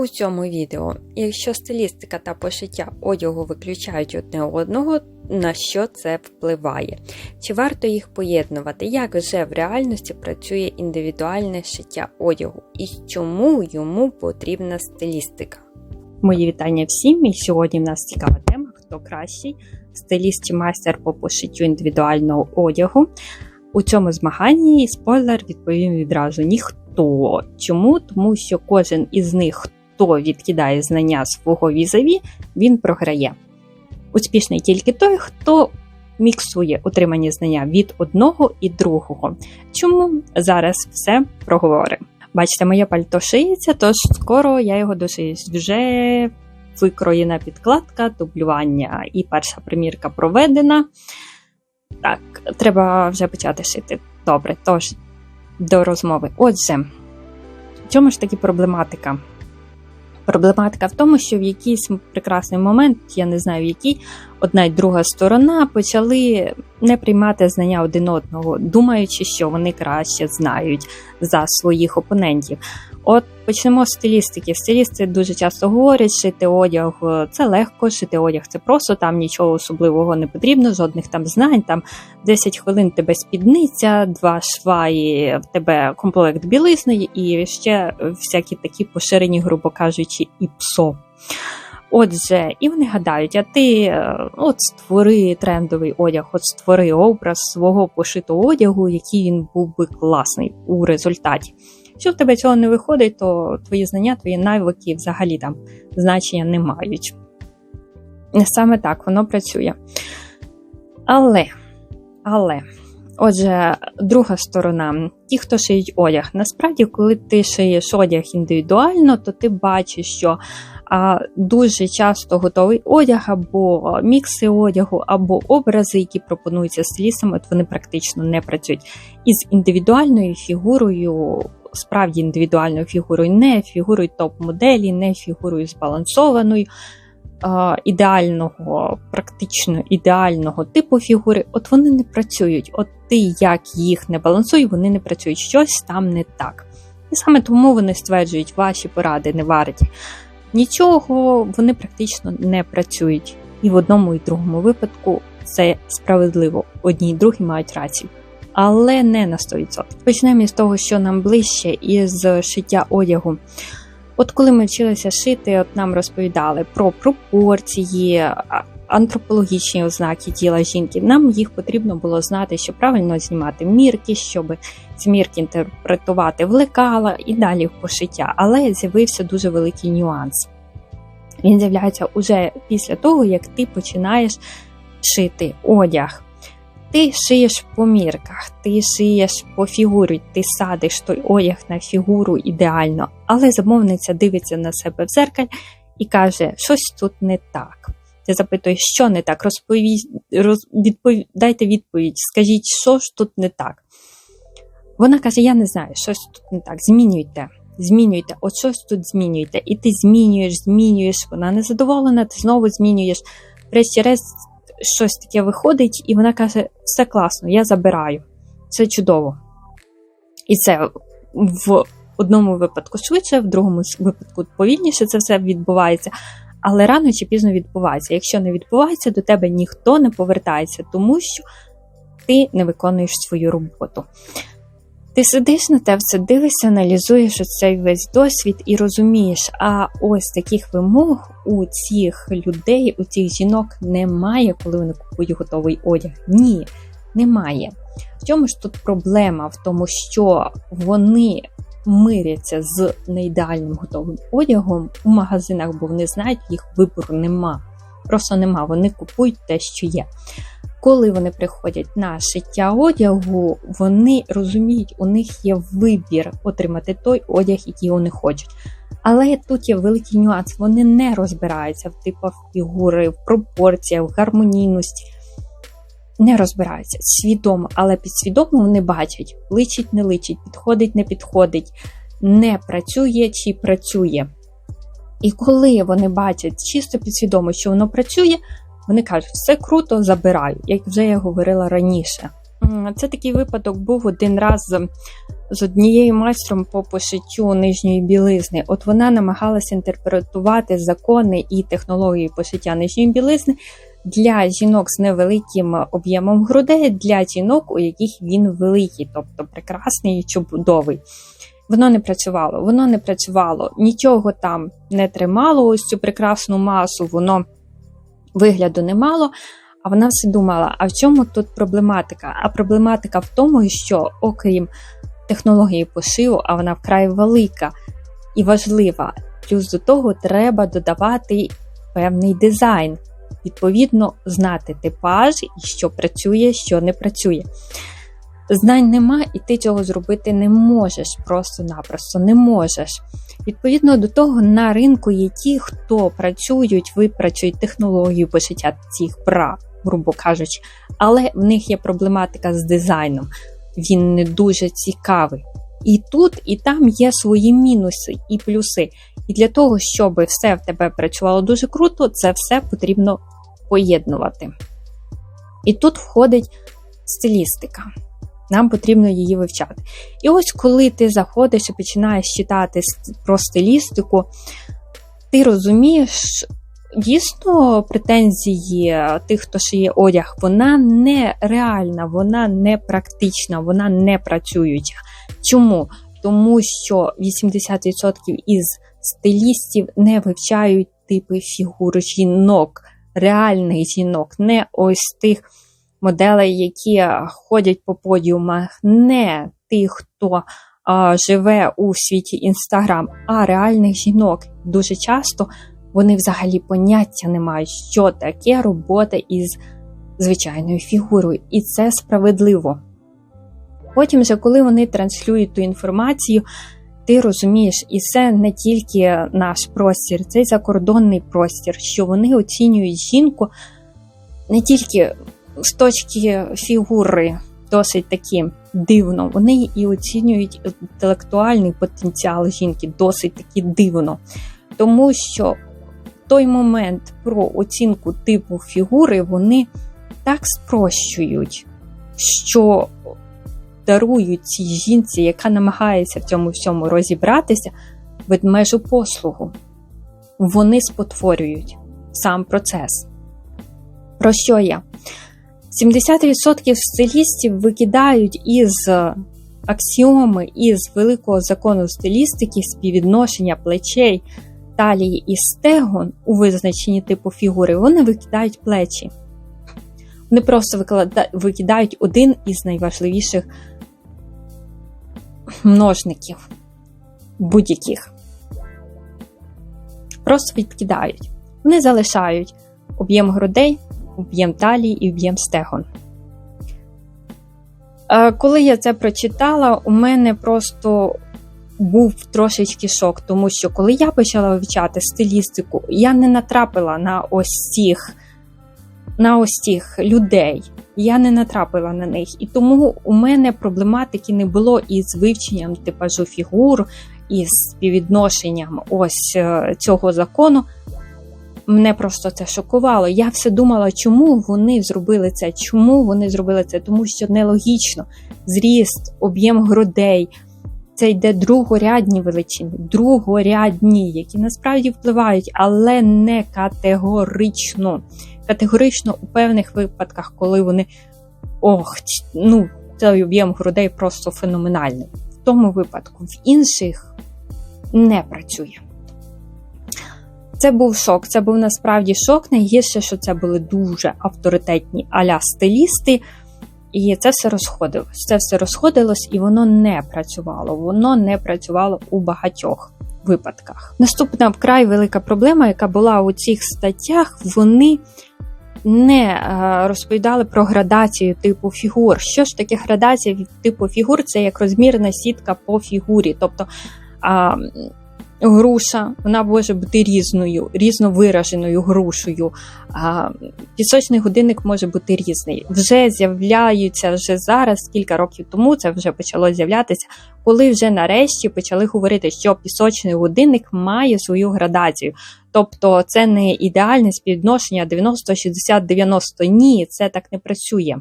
У цьому відео, якщо стилістика та пошиття одягу виключають одне одного, на що це впливає? Чи варто їх поєднувати? Як вже в реальності працює індивідуальне шиття одягу і чому йому потрібна стилістика? Мої вітання всім! І сьогодні в нас цікава тема: хто кращий стиліст чи майстер по пошиттю індивідуального одягу. У цьому змаганні спойлер відповім відразу ніхто. Чому? Тому що кожен із них, хто відкидає знання свого візаві, він програє. Успішний тільки той, хто міксує отримані знання від одного і другого. Чому зараз все проговоримо? Бачите, моє пальто шиється, тож скоро я його дошиюсь. Вже викроєна підкладка, дублювання і перша примірка проведена. Так, треба вже почати шити. Добре, тож до розмови. Отже, в чому ж таки проблематика? Проблематика в тому, що в якийсь прекрасний момент, я не знаю в який, одна й друга сторона почали не приймати знання один одного, думаючи, що вони краще знають за своїх опонентів. От почнемо з стилістики. Стилісти дуже часто говорять, шити одяг це легко, шити одяг це просто, там нічого особливого не потрібно, жодних там знань. Там 10 хвилин тебе спідниця, два шва і в тебе комплект білизни, і ще всякі такі поширені, грубо кажучи, і псо. Отже, і вони гадають, а ти от створи трендовий одяг, от створи образ свого пошитого одягу, який він був би класний у результаті. Якщо в тебе цього не виходить, то твої знання, твої навики взагалі там значення не мають. Саме так воно працює. Але, але, отже, друга сторона, ті, хто шиють одяг. Насправді, коли ти шиєш одяг індивідуально, то ти бачиш, що дуже часто готовий одяг, або мікси одягу, або образи, які пропонуються стилістами, от вони практично не працюють. Із індивідуальною фігурою справді індивідуальною фігурою, не фігурою топ-моделі, не фігурою збалансованою, ідеального, практично ідеального типу фігури, от вони не працюють. От ти, як їх не балансуй, вони не працюють. Щось там не так. І саме тому вони стверджують, ваші поради не варті. Нічого, вони практично не працюють. І в одному і другому випадку це справедливо. Одні й другі мають рацію але не на 100%. Почнемо із того, що нам ближче із шиття одягу. От коли ми вчилися шити, от нам розповідали про пропорції, антропологічні ознаки тіла жінки. Нам їх потрібно було знати, що правильно знімати мірки, щоб ці мірки інтерпретувати в лекала і далі в пошиття. Але з'явився дуже великий нюанс. Він з'являється уже після того, як ти починаєш шити одяг. Ти шиєш по мірках, ти шиєш по фігурі, ти садиш той одяг на фігуру ідеально, але замовниця дивиться на себе в зеркаль і каже, щось тут не так. Ти запитуєш, що не так, розповість, роз, відпов... дайте відповідь, скажіть, що ж тут не так. Вона каже: Я не знаю, щось тут не так. Змінюйте, змінюйте, от щось тут змінюйте. І ти змінюєш, змінюєш, вона незадоволена, ти знову змінюєш. Врешті-решт щось таке виходить, і вона каже: все класно, я забираю. Це чудово. І це в одному випадку швидше, в другому випадку повільніше це все відбувається. Але рано чи пізно відбувається. Якщо не відбувається, до тебе ніхто не повертається, тому що ти не виконуєш свою роботу. Ти сидиш на те, все дивишся, аналізуєш цей весь досвід і розумієш, а ось таких вимог у цих людей, у цих жінок немає, коли вони купують готовий одяг. Ні, немає. В чому ж тут проблема? В тому, що вони миряться з неідеальним готовим одягом у магазинах, бо вони знають, їх вибору нема. Просто нема. Вони купують те, що є. Коли вони приходять на шиття одягу, вони розуміють, у них є вибір отримати той одяг, який вони хочуть. Але тут є великий нюанс, вони не розбираються в типах фігури, в пропорціях, в гармонійності. Не розбираються свідомо, але підсвідомо вони бачать, личить, не личить, підходить, не підходить, не працює чи працює. І коли вони бачать чисто підсвідомо, що воно працює, вони кажуть, все круто, забираю, як вже я говорила раніше. Це такий випадок був один раз з однією майстром по пошиттю нижньої білизни. От вона намагалася інтерпретувати закони і технології пошиття нижньої білизни для жінок з невеликим об'ємом грудей, для жінок, у яких він великий, тобто прекрасний і чудовий. Воно не працювало, воно не працювало, нічого там не тримало, ось цю прекрасну масу, воно вигляду не мало. А вона все думала: а в чому тут проблематика? А проблематика в тому, що, окрім технології пошиву, а вона вкрай велика і важлива. Плюс до того треба додавати певний дизайн, відповідно, знати типаж, що працює, що не працює. Знань нема, і ти цього зробити не можеш, просто-напросто не можеш. Відповідно до того, на ринку є ті, хто працюють, випрацюють технологію пошиття цих бра, грубо кажучи, але в них є проблематика з дизайном. Він не дуже цікавий. І тут, і там є свої мінуси і плюси. І для того, щоб все в тебе працювало дуже круто, це все потрібно поєднувати. І тут входить стилістика. Нам потрібно її вивчати. І ось коли ти заходиш і починаєш читати про стилістику, ти розумієш, дійсно, претензії тих, хто шиє одяг, вона не реальна, вона не практична, вона не працююча. Чому? Тому що 80% із стилістів не вивчають типи фігур жінок, реальних жінок, не ось тих моделей, які ходять по подіумах, не тих, хто а, живе у світі Інстаграм, а реальних жінок. Дуже часто вони взагалі поняття не мають, що таке робота із звичайною фігурою, і це справедливо. Потім, же, коли вони транслюють ту інформацію, ти розумієш, і це не тільки наш простір, це й закордонний простір, що вони оцінюють жінку не тільки з точки фігури досить таки дивно. Вони і оцінюють інтелектуальний потенціал жінки досить таки дивно. Тому що той момент про оцінку типу фігури вони так спрощують, що дарують цій жінці, яка намагається в цьому всьому розібратися, ведмежу послугу. Вони спотворюють сам процес. Про що я? 70% стилістів викидають із аксіоми із великого закону стилістики співвідношення плечей, талії і стегон у визначенні типу фігури, вони викидають плечі. Вони просто викидають один із найважливіших множників будь-яких. Просто відкидають. Вони залишають об'єм грудей, об'єм талії і об'єм стегон. Е, коли я це прочитала, у мене просто був трошечки шок, тому що коли я почала вивчати стилістику, я не натрапила на ось цих на ось цих людей. Я не натрапила на них. І тому у мене проблематики не було із вивченням типажу фігур, із співвідношенням ось е, цього закону. Мене просто це шокувало. Я все думала, чому вони зробили це? Чому вони зробили це? Тому що нелогічно зріст, об'єм грудей. Це йде другорядні величини, другорядні, які насправді впливають, але не категорично. Категорично у певних випадках, коли вони ох, ну, цей об'єм грудей просто феноменальний. В тому випадку, в інших не працює. Це був шок. Це був насправді шок. Найгірше, що це були дуже авторитетні аля стилісти. І це все розходилось. Це все розходилось, і воно не працювало. Воно не працювало у багатьох випадках. Наступна вкрай велика проблема, яка була у цих статтях, вони не е, розповідали про градацію типу фігур. Що ж таке градація типу фігур? Це як розмірна сітка по фігурі. Тобто груша, вона може бути різною, різновираженою грушею. А, Пісочний годинник може бути різний. Вже з'являються вже зараз, кілька років тому це вже почало з'являтися, коли вже нарешті почали говорити, що пісочний годинник має свою градацію. Тобто це не ідеальне співвідношення 90, 60, 90. Ні, це так не працює.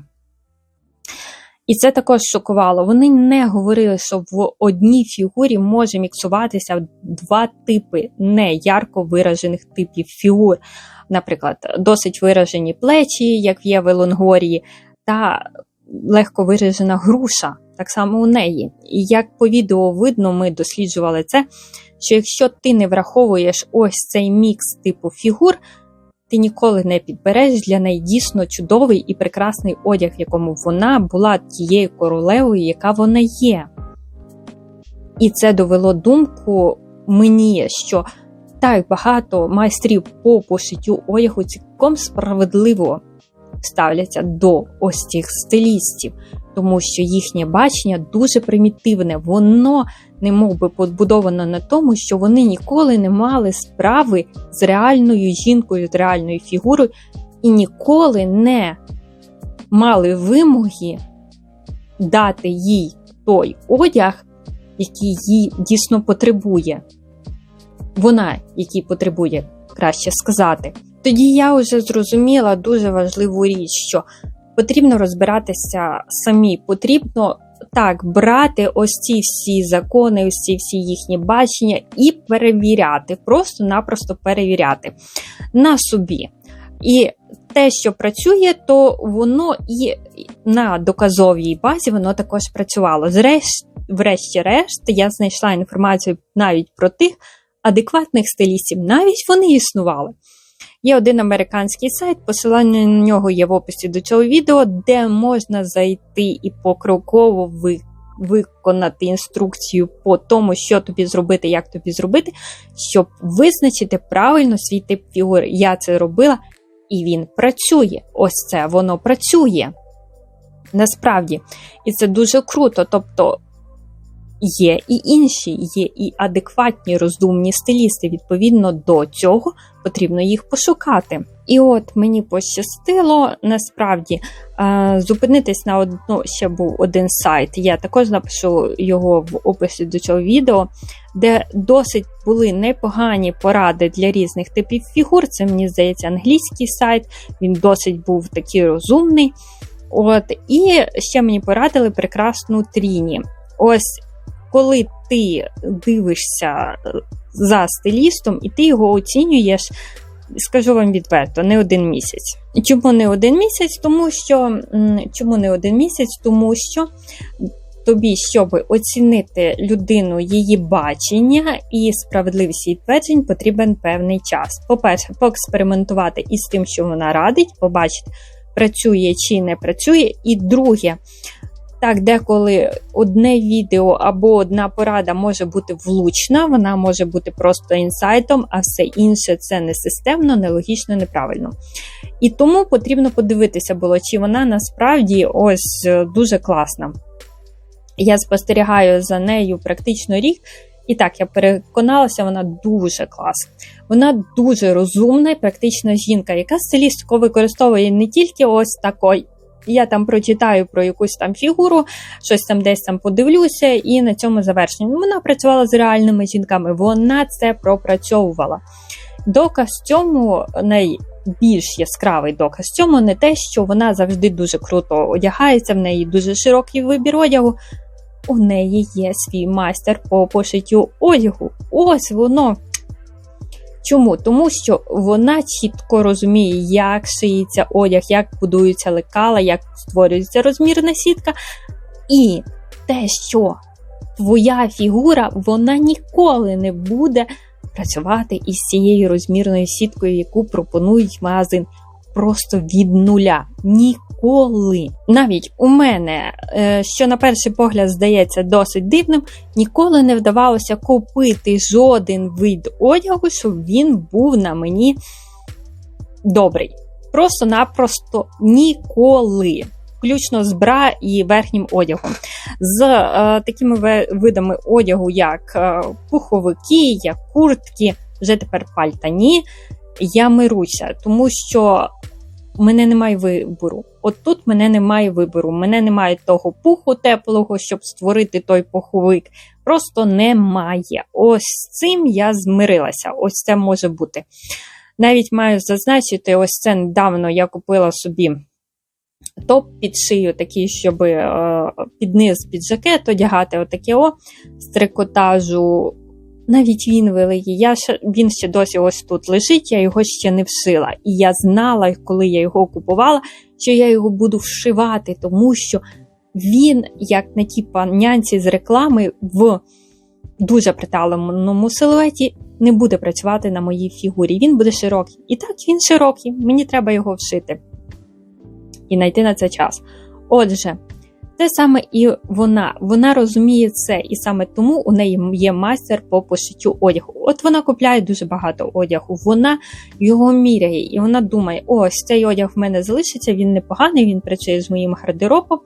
І це також шокувало. Вони не говорили, що в одній фігурі може міксуватися два типи не ярко виражених типів фігур. Наприклад, досить виражені плечі, як в Єви Лонгорії, та легко виражена груша, так само у неї. І як по відео видно, ми досліджували це, що якщо ти не враховуєш ось цей мікс типу фігур, ти ніколи не підбереш для неї дійсно чудовий і прекрасний одяг, в якому вона була тією королевою, яка вона є. І це довело думку мені, що так багато майстрів по пошиттю одягу цілком справедливо ставляться до ось цих стилістів, тому що їхнє бачення дуже примітивне, воно не мов би побудовано на тому, що вони ніколи не мали справи з реальною жінкою, з реальною фігурою, і ніколи не мали вимоги дати їй той одяг, який їй дійсно потребує. Вона, який потребує, краще сказати. Тоді я вже зрозуміла дуже важливу річ, що потрібно розбиратися самі, потрібно так брати ось ці всі закони, ось ці всі їхні бачення і перевіряти, просто-напросто перевіряти на собі. І те, що працює, то воно і на доказовій базі воно також працювало. Зрешт, врешті-решт, я знайшла інформацію навіть про тих адекватних стилістів, навіть вони існували. Є один американський сайт, посилання на нього є в описі до цього відео, де можна зайти і покроково ви. виконати інструкцію по тому, що тобі зробити, як тобі зробити, щоб визначити правильно свій тип фігури. Я це робила, і він працює. Ось це воно працює. Насправді, і це дуже круто. Тобто Є і інші, є і адекватні розумні стилісти. Відповідно до цього потрібно їх пошукати. І от мені пощастило насправді зупинитись на одну ще був один сайт. Я також напишу його в описі до цього відео, де досить були непогані поради для різних типів фігур. Це мені здається англійський сайт. Він досить був такий розумний. От, І ще мені порадили прекрасну тріні. Ось коли ти дивишся е, за стилістом і ти його оцінюєш, скажу вам відверто, не один місяць. Чому не один місяць? Тому що чому не один місяць? Тому що тобі, щоб оцінити людину, її бачення і справедливість її тверджень, потрібен певний час. По-перше, поекспериментувати із тим, що вона радить, побачити, працює чи не працює. І друге, так, деколи одне відео або одна порада може бути влучна, вона може бути просто інсайтом, а все інше це не системно, нелогічно, неправильно. І тому потрібно подивитися було, чи вона насправді ось е, дуже класна. Я спостерігаю за нею практично рік. І так, я переконалася, вона дуже класна. Вона дуже розумна і практична жінка, яка стилістику використовує не тільки ось такий я там прочитаю про якусь там фігуру, щось там десь там подивлюся, і на цьому завершенню. Вона працювала з реальними жінками, вона це пропрацьовувала. Доказ цьому найбільш яскравий доказ цьому не те, що вона завжди дуже круто одягається, в неї дуже широкий вибір одягу. У неї є свій майстер по пошиттю одягу. Ось воно. Чому? Тому що вона чітко розуміє, як шиється одяг, як будується лекала, як створюється розмірна сітка. І те, що твоя фігура, вона ніколи не буде працювати із цією розмірною сіткою, яку пропонують магазин просто від нуля. Ніколи. Навіть у мене, е, що на перший погляд здається досить дивним, ніколи не вдавалося купити жоден вид одягу, щоб він був на мені добрий. Просто-напросто ніколи. Включно з бра і верхнім одягом. З е, такими видами одягу, як е, пуховики, як куртки, вже тепер пальтані, я мируся, тому що мене немає вибору. От тут мене немає вибору. Мене немає того пуху теплого, щоб створити той пуховик. Просто немає. Ось з цим я змирилася. Ось це може бути. Навіть маю зазначити, ось це недавно я купила собі топ під шию, такий, щоб е, під низ під жакет одягати отаке о з трикотажу. Навіть він великий. Я ще, Він ще досі ось тут лежить, я його ще не вшила. І я знала, коли я його купувала, що я його буду вшивати, тому що він, як на тій панянці з реклами, в дуже приталеному силуеті не буде працювати на моїй фігурі. Він буде широкий. І так, він широкий, мені треба його вшити і знайти на це час. Отже, те саме і вона. Вона розуміє це, і саме тому у неї є майстер по пошиттю одягу. От вона купляє дуже багато одягу, вона його міряє, і вона думає: ось цей одяг в мене залишиться, він непоганий, він працює з моїм гардеробом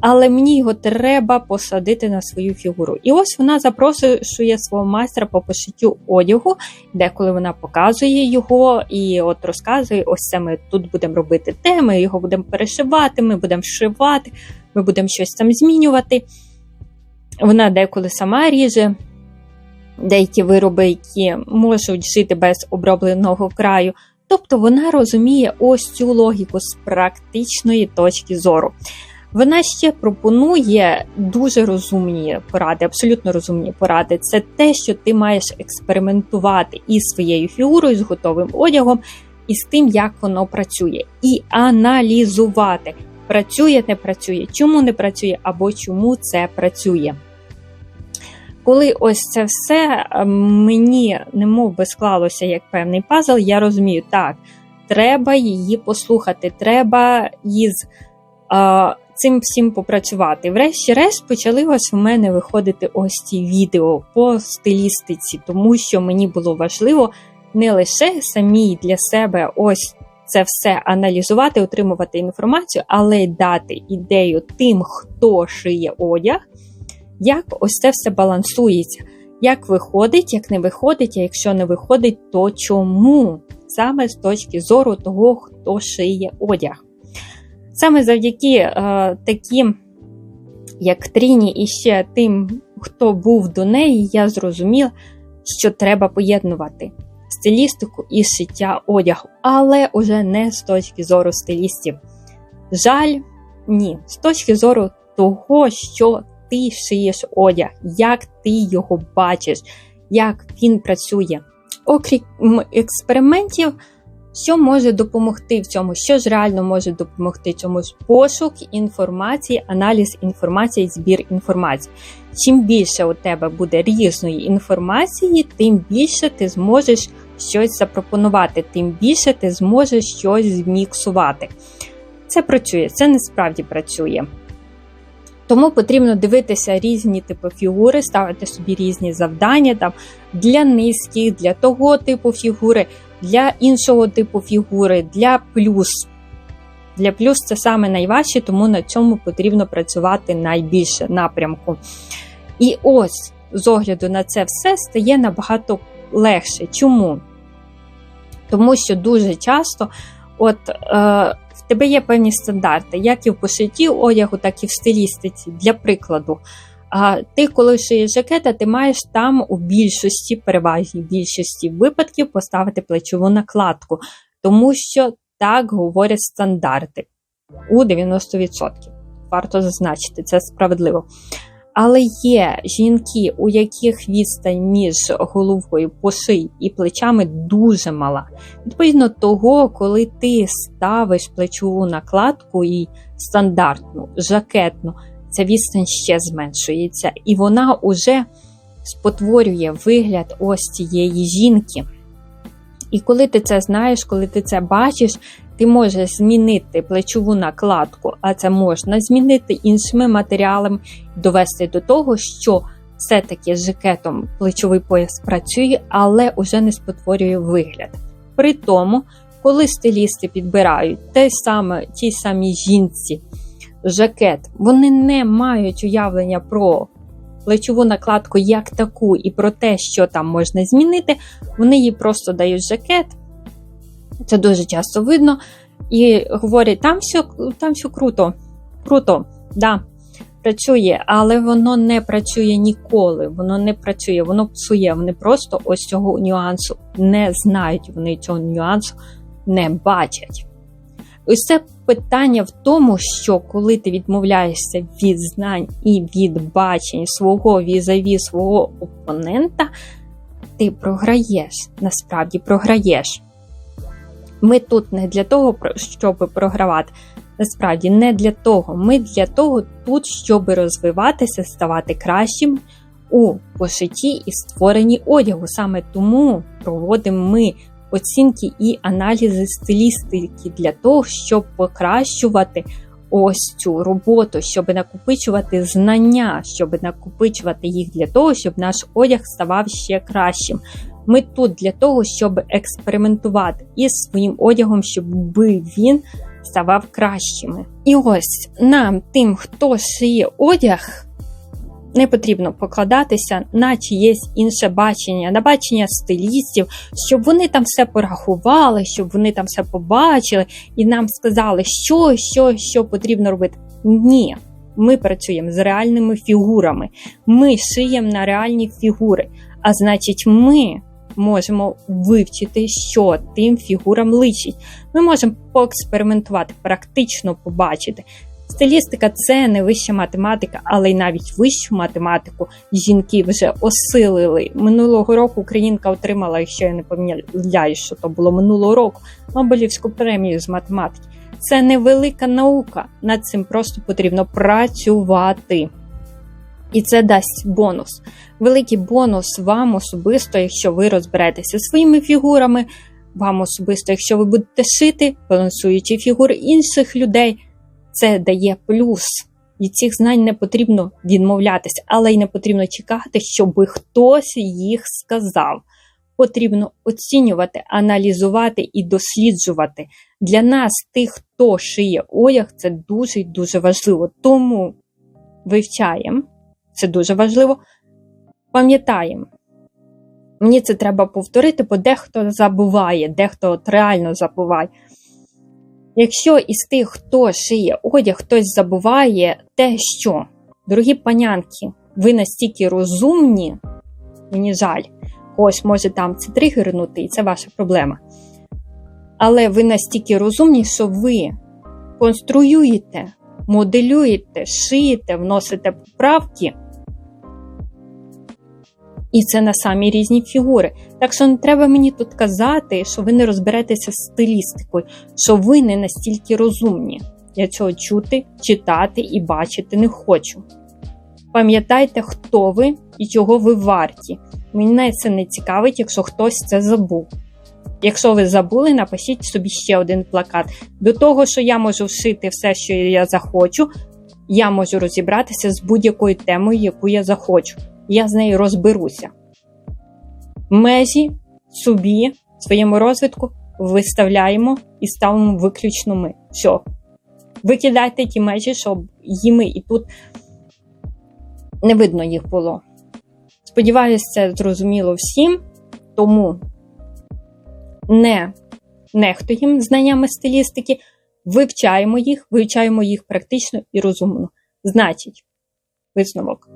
але мені його треба посадити на свою фігуру. І ось вона запрошує свого майстра по пошиттю одягу, деколи вона показує його і от розказує: ось це ми тут будемо робити те, ми його будемо перешивати, ми будемо вшивати, ми будемо щось там змінювати. Вона деколи сама ріже. Деякі вироби, які можуть жити без обробленого краю. Тобто вона розуміє ось цю логіку з практичної точки зору. Вона ще пропонує дуже розумні поради, абсолютно розумні поради. Це те, що ти маєш експериментувати із своєю фігурою, з готовим одягом, і з тим, як воно працює, і аналізувати, працює, не працює, чому не працює, або чому це працює. Коли ось це все мені немов би склалося як певний пазл, я розумію, так, треба її послухати, треба із цим всім попрацювати. Врешті-решт почали ось в мене виходити ось ці відео по стилістиці, тому що мені було важливо не лише самі для себе ось це все аналізувати, отримувати інформацію, але й дати ідею тим, хто шиє одяг, як ось це все балансується. Як виходить, як не виходить, а якщо не виходить, то чому? Саме з точки зору того, хто шиє одяг. Саме завдяки е, таким, як Тріні, і ще тим, хто був до неї, я зрозуміла, що треба поєднувати стилістику і шиття одягу, але уже не з точки зору стилістів. Жаль, ні, з точки зору того, що ти шиєш одяг, як ти його бачиш, як він працює. Окрім експериментів. Що може допомогти в цьому? Що ж реально може допомогти цьому? Пошук інформації, аналіз інформації, збір інформації. Чим більше у тебе буде різної інформації, тим більше ти зможеш щось запропонувати, тим більше ти зможеш щось зміксувати. Це працює, це не справді працює. Тому потрібно дивитися різні типи фігури, ставити собі різні завдання там для низьких, для того типу фігури для іншого типу фігури, для плюс. Для плюс це саме найважче, тому на цьому потрібно працювати найбільше напрямку. І ось, з огляду на це все, стає набагато легше. Чому? Тому що дуже часто от, е, в тебе є певні стандарти, як і в пошитті одягу, так і в стилістиці. Для прикладу, ти, коли шиєш жакета, ти маєш там у більшості, переважній більшості випадків поставити плечову накладку, тому що так говорять стандарти у 90%. Варто зазначити, це справедливо. Але є жінки, у яких відстань між головою по шиї і плечами дуже мала. Відповідно того, коли ти ставиш плечову накладку і стандартну, жакетну, ця відстань ще зменшується, і вона уже спотворює вигляд ось цієї жінки. І коли ти це знаєш, коли ти це бачиш, ти можеш змінити плечову накладку, а це можна змінити іншими матеріалами, довести до того, що все-таки з жакетом плечовий пояс працює, але уже не спотворює вигляд. При тому, коли стилісти підбирають те саме, ті самі жінці жакет, вони не мають уявлення про плечову накладку як таку, і про те, що там можна змінити. Вони їй просто дають жакет. Це дуже часто видно. І говорять, там все там все круто, круто, да, працює, але воно не працює ніколи. Воно не працює, воно псує. Вони просто ось цього нюансу не знають, вони цього нюансу не бачать. Ось це питання в тому, що коли ти відмовляєшся від знань і від бачень свого візаві, свого опонента, ти програєш, насправді програєш. Ми тут не для того, щоб програвати. Насправді не для того. Ми для того тут, щоб розвиватися, ставати кращим у пошитті і створенні одягу. Саме тому проводимо ми оцінки і аналізи стилістики для того, щоб покращувати ось цю роботу, щоб накопичувати знання, щоб накопичувати їх для того, щоб наш одяг ставав ще кращим. Ми тут для того, щоб експериментувати із своїм одягом, щоб він ставав кращими. І ось нам, тим, хто шиє одяг, не потрібно покладатися на чиєсь інше бачення, на бачення стилістів, щоб вони там все порахували, щоб вони там все побачили і нам сказали, що, що, що потрібно робити. Ні. Ми працюємо з реальними фігурами, ми шиємо на реальні фігури. А значить, ми можемо вивчити, що тим фігурам личить. Ми можемо поекспериментувати, практично побачити. Стилістика це не вища математика, але й навіть вищу математику жінки вже осилили. Минулого року Українка отримала, якщо я не помиляю, що то було минулого року, Нобелівську премію з математики. Це невелика наука. Над цим просто потрібно працювати. І це дасть бонус. Великий бонус вам особисто, якщо ви розберетеся своїми фігурами, вам особисто, якщо ви будете шити, балансуючи фігури інших людей, це дає плюс. Від цих знань не потрібно відмовлятися, але й не потрібно чекати, щоб хтось їх сказав. Потрібно оцінювати, аналізувати і досліджувати. Для нас, тих, хто шиє одяг, це дуже дуже важливо. Тому вивчаємо це дуже важливо. Пам'ятаємо, мені це треба повторити, бо дехто забуває, дехто от реально забуває. Якщо із тих, хто шиє одяг, хтось забуває те, що, дорогі панянки, ви настільки розумні, мені жаль, когось може там це тригернути, і це ваша проблема. Але ви настільки розумні, що ви конструюєте, моделюєте, шиєте, вносите поправки. І це на самі різні фігури. Так що не треба мені тут казати, що ви не розберетеся з стилістикою, що ви не настільки розумні. Я цього чути, читати і бачити не хочу. Пам'ятайте, хто ви і чого ви варті. Мене це не цікавить, якщо хтось це забув. Якщо ви забули, напишіть собі ще один плакат. До того, що я можу вшити все, що я захочу, я можу розібратися з будь-якою темою, яку я захочу я з нею розберуся. Межі собі, своєму розвитку виставляємо і ставимо виключно ми. Все. Викидайте ті межі, щоб їми і тут не видно їх було. Сподіваюся, це зрозуміло всім, тому не нехтуємо знаннями стилістики, вивчаємо їх, вивчаємо їх практично і розумно. Значить, висновок.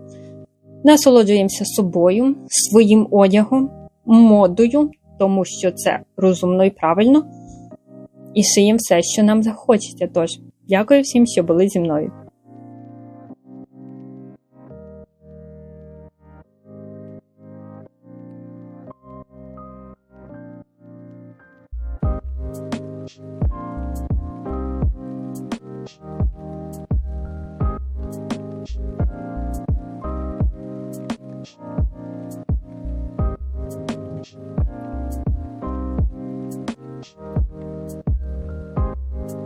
Насолоджуємося собою, своїм одягом, модою, тому що це розумно і правильно, і шиємо все, що нам захочеться. Тож, дякую всім, що були зі мною.